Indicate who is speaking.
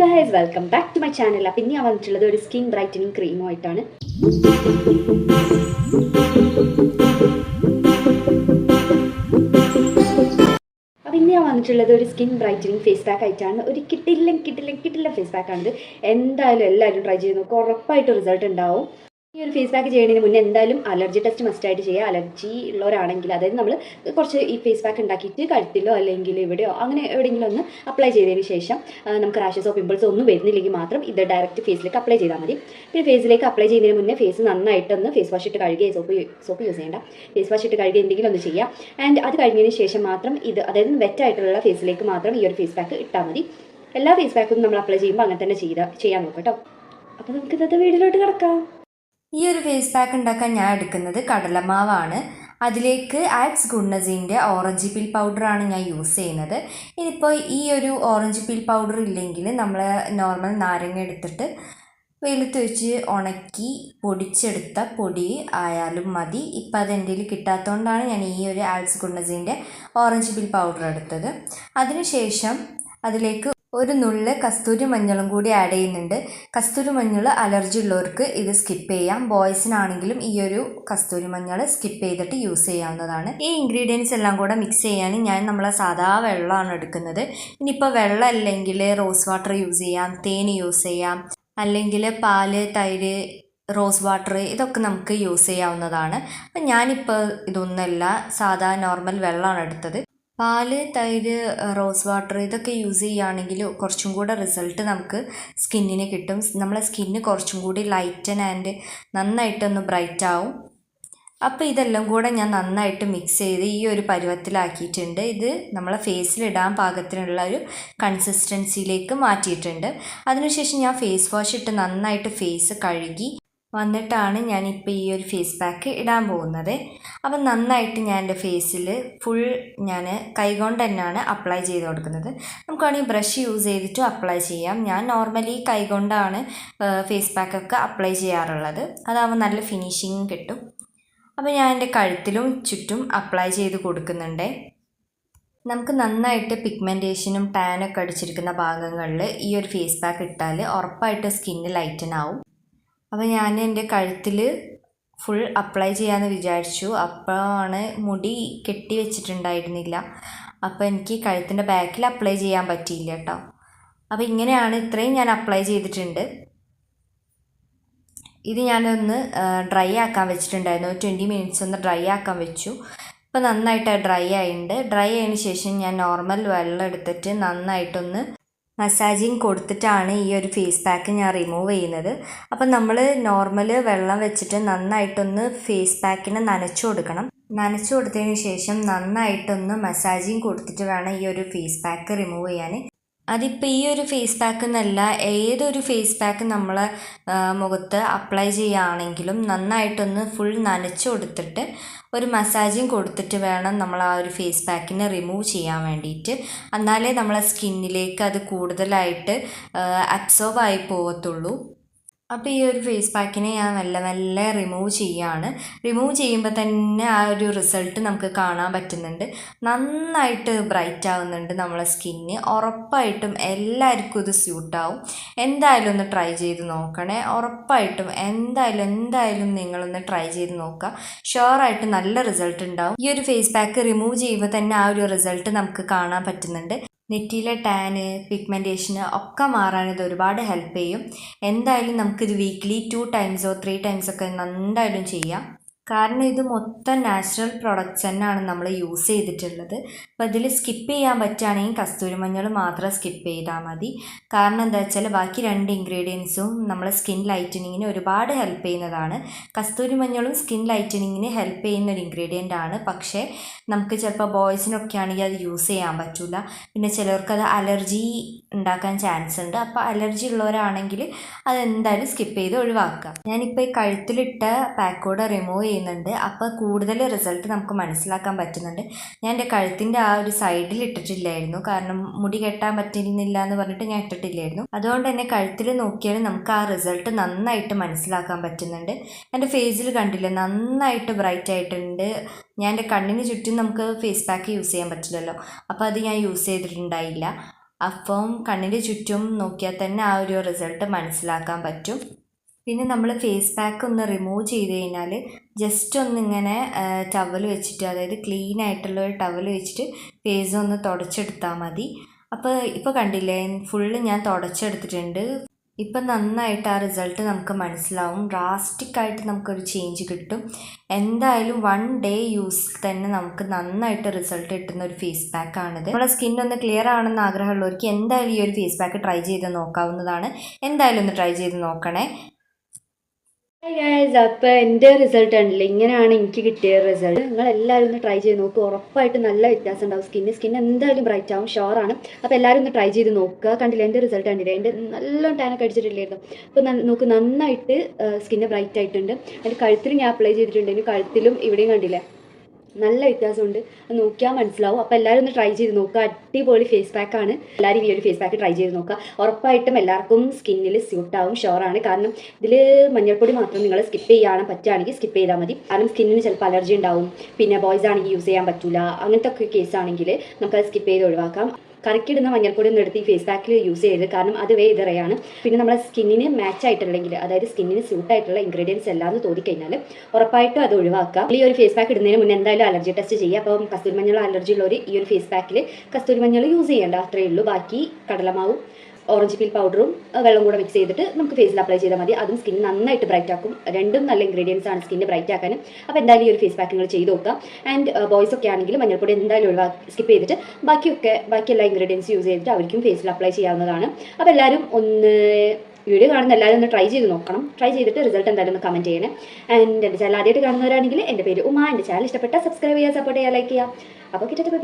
Speaker 1: Guys welcome back to my channel അപ്പം ഇനി ഞാൻ വന്നിട്ടുള്ളത് ഒരു സ്കിൻ ബ്രൈറ്റനിങ് ക്രീമുമായിട്ടാണ് അപ്പം ഇന്ന് ഞാൻ വന്നിട്ടുള്ളത് ഒരു സ്കിൻ ബ്രൈറ്റനിങ് ഫേസ് പാക്ക് ആയിട്ടാണ്. ഒരു കിട്ടില്ല കിട്ടില്ല കിട്ടില്ല ഫേസ് പാക്ക് ആണിത്. എന്തായാലും എല്ലാവരും ട്രൈ ചെയ്ത് നോക്കുക ഉറപ്പായിട്ട് റിസൾട്ട് ഉണ്ടാവും. ഈ ഒരു ഫേസ് പാക്ക് ചെയ്യുന്നതിന് മുന്നേ എന്തായാലും അലർജി ടെസ്റ്റ് മസ്റ്റായിട്ട് ചെയ്യുക അലർജി ഉള്ളവരാണെങ്കിൽ അതായത് നമ്മൾ കുറച്ച് ഈ ഫേസ് പാക്ക് ഉണ്ടാക്കിയിട്ട് കഴുത്തിലോ അല്ലെങ്കിൽ ഇവിടെയോ അങ്ങനെ എവിടെയെങ്കിലും ഒന്ന് അപ്ലൈ ചെയ്തതിന് ശേഷം നമുക്ക് റാഷസോ പിമ്പിൾസോ ഒന്നും വരുന്നില്ലെങ്കിൽ മാത്രം ഇത് ഡയറക്റ്റ് ഫേസിലേക്ക് അപ്ലൈ ചെയ്താൽ മതി. പിന്നെ ഫേസിലേക്ക് അപ്ലൈ ചെയ്യുന്നതിന് മുന്നേ ഫേസ് നന്നായിട്ടൊന്ന് ഫേസ് വാഷ് ഇട്ട് കഴുകിയ സോപ്പ് സോപ്പ് യൂസ് ചെയ്യേണ്ട. ഫേസ് വാഷ് ഇട്ട് കഴുകി എന്തെങ്കിലും ഒന്ന് ചെയ്യുക ആൻഡ് അത് കഴിഞ്ഞതിന് ശേഷം മാത്രം ഇത് അതായത് വെറ്റ് ആയിട്ടുള്ള ഫേസിലേക്ക് മാത്രം ഈ ഒരു ഫേസ് പാക്ക് ഇട്ടാൽ മതി. എല്ലാ ഫേസ് പാക്കും നമ്മൾ അപ്ലൈ ചെയ്യുമ്പോൾ അങ്ങനെ തന്നെ ചെയ്ത ചെയ്യാൻ നോക്കാം കേട്ടോ അപ്പോൾ നമുക്ക് ഇന്നത്തെ വീഡിയോയിലോട്ട് കിടക്കാം.
Speaker 2: ഈ ഒരു ഫേസ് പാക്ക് ഉണ്ടാക്കാൻ ഞാൻ എടുക്കുന്നത് കടലമാവാണ്. അതിലേക്ക് ആക്സ് ഗുണ്ണസിന്റെ ഓറഞ്ച് പീൽ പൗഡറാണ് ഞാൻ യൂസ് ചെയ്യുന്നത്. ഇനിയിപ്പോൾ ഈ ഒരു ഓറഞ്ച് പീൽ പൗഡർ ഇല്ലെങ്കിൽ നമ്മൾ നോർമൽ നാരങ്ങ എടുത്തിട്ട് വെയിലത്ത് വെച്ച് ഉണക്കി പൊടിച്ചെടുത്ത പൊടി ആയാലും മതി. ഇപ്പം അത് എന്റെ കയ്യിൽ കിട്ടാത്തതുകൊണ്ടാണ് ഞാൻ ഈ ഒരു ആൽസ് ഗുണ്ണസിന്റെ ഓറഞ്ച് പീൽ പൗഡർ എടുത്തത്. അതിനുശേഷം അതിലേക്ക് ഒരു നുള്ള് കസ്തൂരി മഞ്ഞളും കൂടി ആഡ് ചെയ്യുന്നുണ്ട്. കസ്തൂരി മഞ്ഞൾ അലർജി ഉള്ളവർക്ക് ഇത് സ്കിപ്പ് ചെയ്യാം. ബോയ്സിനാണെങ്കിലും ഈ ഒരു കസ്തൂരി മഞ്ഞൾ സ്കിപ്പ് ചെയ്തിട്ട് യൂസ് ചെയ്യാവുന്നതാണ്. ഈ ഇൻഗ്രീഡിയൻസ് എല്ലാം കൂടെ മിക്സ് ചെയ്യാൻ ഞാൻ നമ്മളെ സാധാ വെള്ളമാണ് എടുക്കുന്നത്. ഇനിയിപ്പോൾ വെള്ളം അല്ലെങ്കിൽ റോസ് വാട്ടർ യൂസ് ചെയ്യാം തേൻ യൂസ് ചെയ്യാം. അല്ലെങ്കിൽ പാൽ തൈര് റോസ് വാട്ടർ ഇതൊക്കെ നമുക്ക് യൂസ് ചെയ്യാവുന്നതാണ്. അപ്പം ഞാനിപ്പോൾ ഇതൊന്നുമല്ല സാധാ നോർമൽ വെള്ളമാണ് എടുത്തത്. പാൽ തൈര് റോസ് വാട്ടർ ഇതൊക്കെ യൂസ് ചെയ്യുകയാണെങ്കിൽ കുറച്ചും കൂടെ റിസൾട്ട് നമുക്ക് സ്കിന്നിന് കിട്ടും. നമ്മളെ സ്കിന്ന് കുറച്ചും കൂടി ലൈറ്റൻ ആൻഡ് നന്നായിട്ടൊന്ന് ബ്രൈറ്റ് ആവും. അപ്പോൾ ഇതെല്ലാം കൂടെ ഞാൻ നന്നായിട്ട് മിക്സ് ചെയ്ത് ഈ ഒരു പരുവത്തിലാക്കിയിട്ടുണ്ട്. ഇത് നമ്മളെ ഫേസിലിടാൻ പാകത്തിനുള്ള ഒരു കൺസിസ്റ്റൻസിയിലേക്ക് മാറ്റിയിട്ടുണ്ട്. അതിനുശേഷം ഞാൻ ഫേസ് വാഷ് ഇട്ട് നന്നായിട്ട് ഫേസ് കഴുകി വന്നിട്ടാണ് ഞാനിപ്പോൾ ഈ ഒരു ഫേസ് പാക്ക് ഇടാൻ പോകുന്നത്. അപ്പം നന്നായിട്ട് ഞാൻ എന്റെ ഫേസിൽ ഫുൾ ഞാൻ കൈകൊണ്ട് തന്നെയാണ് അപ്ലൈ ചെയ്ത് കൊടുക്കുന്നത്. നമുക്ക് വേണമെങ്കിൽ ബ്രഷ് യൂസ് ചെയ്തിട്ടും അപ്ലൈ ചെയ്യാം. ഞാൻ നോർമലി കൈകൊണ്ടാണ് ഫേസ് പാക്കൊക്കെ അപ്ലൈ ചെയ്യാറുള്ളത്. അതാകുമ്പോൾ നല്ല ഫിനിഷിങ് കിട്ടും. അപ്പോൾ ഞാൻ എന്റെ കഴുത്തിലും ചുറ്റും അപ്ലൈ ചെയ്ത് കൊടുക്കുന്നുണ്ട്. നമുക്ക് നന്നായിട്ട് പിഗ്മെന്റേഷനും ടാനൊക്കെ അടിച്ചിരിക്കുന്ന ഭാഗങ്ങളിൽ ഈ ഒരു ഫേസ് പാക്ക് ഇട്ടാൽ ഉറപ്പായിട്ട് സ്കിന്ന് ലൈറ്റൻ ആവും. അപ്പോൾ ഞാൻ എന്റെ കഴുത്തിൽ ഫുൾ അപ്ലൈ ചെയ്യാമെന്ന് വിചാരിച്ചു. അപ്പോഴാണ് മുടി കെട്ടി വെച്ചിട്ടുണ്ടായിരുന്നില്ല. അപ്പോൾ എനിക്ക് കഴുത്തിന്റെ ബാക്കിൽ അപ്ലൈ ചെയ്യാൻ പറ്റിയില്ല കേട്ടോ അപ്പോൾ ഇങ്ങനെയാണ് ഇത്രയും ഞാൻ അപ്ലൈ ചെയ്തിട്ടുണ്ട്. ഇത് ഞാനൊന്ന് ഡ്രൈ ആക്കാൻ വെച്ചിട്ടുണ്ടായിരുന്നു. ട്വന്റി മിനിറ്റ്സ് ഒന്ന് ഡ്രൈ ആക്കാൻ വെച്ചു. ഇപ്പോൾ നന്നായിട്ട് ഡ്രൈ ആയിട്ടുണ്ട് ഡ്രൈ ആയതിന് ശേഷം ഞാൻ നോർമൽ വെള്ളം എടുത്തിട്ട് നന്നായിട്ടൊന്ന് മസാജിങ് കൊടുത്തിട്ടാണ് ഈ ഒരു ഫേസ് പാക്ക് ഞാൻ റിമൂവ് ചെയ്യുന്നത്. അപ്പം നമ്മൾ നോർമൽ വെള്ളം വെച്ചിട്ട് നന്നായിട്ടൊന്ന് ഫേസ് പാക്കിനെ നനച്ചു കൊടുക്കണം. നനച്ചു കൊടുത്തതിന് ശേഷം നന്നായിട്ടൊന്ന് മസാജിങ് കൊടുത്തിട്ട് വേണം ഈ ഒരു ഫേസ് പാക്ക് റിമൂവ് ചെയ്യാൻ. അതിപ്പോൾ ഈ ഒരു ഫേസ് പാക്ക് എന്നല്ല ഏതൊരു ഫേസ് പാക്ക് നമ്മൾ മുഖത്ത് അപ്ലൈ ചെയ്യുകയാണെങ്കിലും നന്നായിട്ടൊന്ന് ഫുൾ നനച്ചു കൊടുത്തിട്ട് ഒരു മസാജിങ് കൊടുത്തിട്ട് വേണം നമ്മൾ ആ ഒരു ഫേസ് പാക്കിനെ റിമൂവ് ചെയ്യാൻ വേണ്ടിയിട്ട് എന്നാലേ നമ്മളെ സ്കിന്നിലേക്ക് അത് കൂടുതലായിട്ട് അബ്സോർബ് ആയി പോകത്തുള്ളൂ അപ്പോൾ ഈ ഒരു ഫേസ് പാക്കിനെ ഞാൻ നല്ല നല്ല റിമൂവ് ചെയ്യുകയാണ് റിമൂവ് ചെയ്യുമ്പോൾ തന്നെ ആ ഒരു റിസൾട്ട് നമുക്ക് കാണാൻ പറ്റുന്നുണ്ട്. നന്നായിട്ട് ബ്രൈറ്റ് ആവുന്നുണ്ട് നമ്മളെ സ്കിന്ന് ഉറപ്പായിട്ടും എല്ലാവർക്കും ഇത് സ്യൂട്ടാവും എന്തായാലും ഒന്ന് ട്രൈ ചെയ്ത് നോക്കണേ. ഉറപ്പായിട്ടും എന്തായാലും എന്തായാലും നിങ്ങളൊന്ന് ട്രൈ ചെയ്ത് നോക്കുക. ഷുവറായിട്ട് നല്ല റിസൾട്ട് ഉണ്ടാവും. ഈ ഒരു ഫേസ് പാക്ക് റിമൂവ് ചെയ്യുമ്പോൾ തന്നെ ആ ഒരു റിസൾട്ട് നമുക്ക് കാണാൻ പറ്റുന്നുണ്ട്. നെറ്റിയിലെ ടാന് പിഗ്മെന്റേഷന് ഒക്കെ മാറാൻ ഇത് ഒരുപാട് ഹെൽപ്പ് ചെയ്യും. എന്തായാലും നമുക്കിത് വീക്ക്ലി ടു ടൈംസോ ത്രീ ടൈംസൊക്കെ എന്തായാലും ചെയ്യാം. കാരണം ഇത് മൊത്തം നാച്ചുറൽ പ്രൊഡക്ട്സ് തന്നെയാണ് നമ്മൾ യൂസ് ചെയ്തിട്ടുള്ളത്. അപ്പോൾ ഇതിൽ സ്കിപ്പ് ചെയ്യാൻ പറ്റുകയാണെങ്കിൽ കസ്തൂരി മഞ്ഞൾ മാത്രം സ്കിപ്പ് ചെയ്താൽ മതി. കാരണം എന്താ വെച്ചാൽ ബാക്കി രണ്ട് ഇൻഗ്രീഡിയൻസും നമ്മളെ സ്കിൻ ലൈറ്റനിങ്ങിന് ഒരുപാട് ഹെൽപ്പ് ചെയ്യുന്നതാണ്. കസ്തൂരി മഞ്ഞളും സ്കിൻ ലൈറ്റനിങ്ങിന് ഹെൽപ്പ് ചെയ്യുന്ന ഒരു ഇൻഗ്രീഡിയന്റ് ആണ്. പക്ഷേ നമുക്ക് ചിലപ്പോൾ ബോയ്സിനൊക്കെ ആണെങ്കിൽ അത് യൂസ് ചെയ്യാൻ പറ്റില്ല. പിന്നെ ചിലർക്ക് അത് അലർജി ഉണ്ടാക്കാൻ ചാൻസ് ഉണ്ട്. അപ്പോൾ അലർജി ഉള്ളവരാണെങ്കിൽ അതെന്തായാലും സ്കിപ്പ് ചെയ്ത് ഒഴിവാക്കുക. ഞാനിപ്പോൾ ഈ കഴുത്തിലിട്ട പാക്കോഡ് റിമൂവ് ചെയ്യുന്നുണ്ട്. അപ്പോൾ കൂടുതൽ റിസൾട്ട് നമുക്ക് മനസ്സിലാക്കാൻ പറ്റുന്നുണ്ട്. ഞാൻ എന്റെ കഴുത്തിന്റെ ആ ഒരു സൈഡിൽ ഇട്ടിട്ടില്ലായിരുന്നു. കാരണം മുടി കെട്ടാൻ പറ്റുന്നില്ല എന്ന് പറഞ്ഞിട്ട് ഞാൻ ഇട്ടിട്ടില്ലായിരുന്നു. അതുകൊണ്ട് തന്നെ കഴുത്തിൽ നോക്കിയാൽ നമുക്ക് ആ റിസൾട്ട് നന്നായിട്ട് മനസ്സിലാക്കാൻ പറ്റുന്നുണ്ട്. എന്റെ ഫേസിൽ കണ്ടില്ല നന്നായിട്ട് ബ്രൈറ്റ് ആയിട്ടുണ്ട്. ഞാൻ എന്റെ കണ്ണിന് ചുറ്റും നമുക്ക് ഫേസ് പാക്ക് യൂസ് ചെയ്യാൻ പറ്റില്ലല്ലോ. അപ്പോൾ അത് ഞാൻ യൂസ് ചെയ്തിട്ടുണ്ടായില്ല. അപ്പം കണ്ണിന്റെ ചുറ്റും നോക്കിയാൽ തന്നെ ആ ഒരു റിസൾട്ട് മനസ്സിലാക്കാൻ പറ്റും. പിന്നെ നമ്മൾ ഫേസ് പാക്ക് ഒന്ന് റിമൂവ് ചെയ്ത് കഴിഞ്ഞാൽ ജസ്റ്റ് ഒന്നിങ്ങനെ ടവൽ വെച്ചിട്ട് അതായത് ക്ലീൻ ആയിട്ടുള്ള ഒരു ടവൽ വെച്ചിട്ട് ഫേസ് ഒന്ന് തുടച്ചെടുത്താൽ മതി. അപ്പോൾ ഇപ്പോൾ കണ്ടില്ലേ ഫുള്ള് ഞാൻ തുടച്ചെടുത്തിട്ടുണ്ട്. ഇപ്പം നന്നായിട്ട് ആ റിസൾട്ട് നമുക്ക് മനസ്സിലാവും. ഡ്രാസ്റ്റിക്കായിട്ട് നമുക്കൊരു ചേഞ്ച് കിട്ടും. എന്തായാലും വൺ ഡേ യൂസ് തന്നെ നമുക്ക് നന്നായിട്ട് റിസൾട്ട് കിട്ടുന്ന ഒരു ഫേസ് പാക്ക് ആണിത്. നമ്മുടെ സ്കിൻ ഒന്ന് ക്ലിയർ ആണെന്ന് ആഗ്രഹമുള്ളവർക്ക് എന്തായാലും ഈ ഒരു ഫേസ് പാക്ക് ട്രൈ ചെയ്ത് നോക്കാവുന്നതാണ്. എന്തായാലും ഒന്ന് ട്രൈ ചെയ്ത് നോക്കണേ.
Speaker 1: ഗൈസ് അപ്പോൾ എന്റെ റിസൾട്ട് ഉണ്ടല്ലോ ഇങ്ങനെയാണ് എനിക്ക് കിട്ടിയ റിസൾട്ട് നിങ്ങൾ എല്ലാവരും ഒന്ന് ട്രൈ ചെയ്ത് നോക്കുക ഉറപ്പായിട്ട് നല്ല വ്യത്യാസം ഉണ്ടാവും. സ്കിന്ന് സ്കിൻ എന്തായാലും ബ്രൈറ്റ് ആവും. ഷുവറാണ് അപ്പോൾ എല്ലാവരും ഒന്ന് ട്രൈ ചെയ്ത് നോക്കുക. കണ്ടില്ല എന്റെ റിസൾട്ട് കണ്ടില്ല? എന്റെ നല്ലോണം ടാനൊക്കെ അടിച്ചിട്ടില്ലായിരുന്നു. അപ്പോൾ നോക്ക് നന്നായിട്ട് സ്കിന്ന് ബ്രൈറ്റ് ആയിട്ടുണ്ട്. അതിന്റെ കഴുത്തിൽ ഞാൻ അപ്ലൈ ചെയ്തിട്ടുണ്ട്. എന്റെ കഴുത്തിലും ഇവിടെയും കണ്ടില്ലേ? നല്ല വ്യത്യാസമുണ്ട്. അത് നോക്കിയാൽ മനസ്സിലാവും. അപ്പോൾ എല്ലാവരും ഒന്ന് ട്രൈ ചെയ്ത് നോക്കുക അടിപൊളി ഫേസ് പാക്ക് ആണ്. എല്ലാവരും ഈ ഒരു ഫേസ് പാക്ക് ട്രൈ ചെയ്ത് നോക്കുക ഉറപ്പായിട്ടും എല്ലാവർക്കും സ്കിന്നിൽ സ്യൂട്ടാവും ഷുവറാണ് കാരണം ഇതിൽ മഞ്ഞൾപ്പൊടി മാത്രം നിങ്ങൾ സ്കിപ്പ് ചെയ്യാൻ പറ്റുകയാണെങ്കിൽ സ്കിപ്പ് ചെയ്താൽ മതി. കാരണം സ്കിന്നിന് ചിലപ്പോൾ അലർജി ഉണ്ടാവും. പിന്നെ ബോയ്സ് ആണെങ്കിൽ യൂസ് ചെയ്യാൻ പറ്റില്ല അങ്ങനത്തെ ഒക്കെ കേസാണെങ്കിൽ നമുക്കത് സ്കിപ്പ് ചെയ്ത് ഒഴിവാക്കാം. കറിക്കിടുന്ന മഞ്ഞൾപ്പൊടി ഒന്നും എടുത്ത് ഈ ഫേസ് പാക്കിൽ യൂസ് ചെയ്ത് കാരണം അത് വേ ഇതറയാണ്. പിന്നെ നമ്മളെ സ്കിന്നിന് മാച്ച് ആയിട്ടുണ്ടെങ്കിൽ അതായത് സ്കിന്നിന് സ്യൂട്ട് ആയിട്ടുള്ള ഇൻഗ്രീഡിയൻസ് എല്ലാം എന്ന് തോന്നിക്കഴിഞ്ഞാൽ ഉറപ്പായിട്ടും അത് ഒഴിവാക്കാം. ഈ ഒരു ഫേസ് പാക്ക് ഇടുന്നതിന് മുന്നേ എന്തായാലും അലർജി ടെസ്റ്റ് ചെയ്യുക അപ്പം കസ്തൂരി മഞ്ഞൾ അലർജി ഉള്ളവർ ഈ ഒരു ഫേസ് പാക്കിൽ കസ്തൂരി മഞ്ഞൾ യൂസ് ചെയ്യേണ്ട. അത്രയേ ഉള്ളൂ. ബാക്കി കടലമാവും ഓറഞ്ച് പീൽ പൗഡറും വെള്ളം കൂടെ മിക്സ് ചെയ്തിട്ട് നമുക്ക് ഫേസിൽ അപ്ലൈ ചെയ്താൽ മതി. അതും സ്കിൻ നന്നായിട്ട് ബ്രൈറ്റ് ആക്കും. രണ്ടും നല്ല ഇൻഗ്രീഡിയൻസ് ആണ് സ്കിന്നെ ബ്രൈറ്റ് ആക്കാനും. അപ്പോൾ എന്തായാലും ഈ ഒരു ഫേസ് പാക്ക് നിങ്ങൾ ചെയ്ത് നോക്കുക. ആൻഡ് ബോയ്സ് ഒക്കെ ആണെങ്കിൽ മഞ്ഞൾപ്പൊടി എന്തായാലും ഒഴിവാക്കി സ്കിപ്പ് ചെയ്തിട്ട് ബാക്കിയൊക്കെ ബാക്കി എല്ലാ ഇൻഗ്രീഡിയൻസ് യൂസ് ചെയ്തിട്ട് അവർക്കും ഫേസിൽ അപ്ലൈ ചെയ്യാവുന്നതാണ്. അപ്പോൾ എല്ലാവരും ഒന്ന് വീഡിയോ കാണുന്ന എല്ലാവരും ഒന്ന് ട്രൈ ചെയ്ത് നോക്കണം. ട്രൈ ചെയ്തിട്ട് റിസൾട്ട് എന്തായാലും ഒന്ന് കമന്റ് ചെയ്യണേ. ആൻഡ് എന്റെ ചാനൽ ആദ്യമായിട്ട് കാണുന്നവരാണെങ്കിൽ എന്റെ പേര് ഉമ. എന്റെ ചാനൽ ഇഷ്ടപ്പെട്ടാൽ സബ്സ്ക്രൈബ് ചെയ്യുക സപ്പോർട്ട് ചെയ്യുക ലൈക്ക് ചെയ്യുക. അപ്പോൾ കിട്ടട്ടെ ബൈ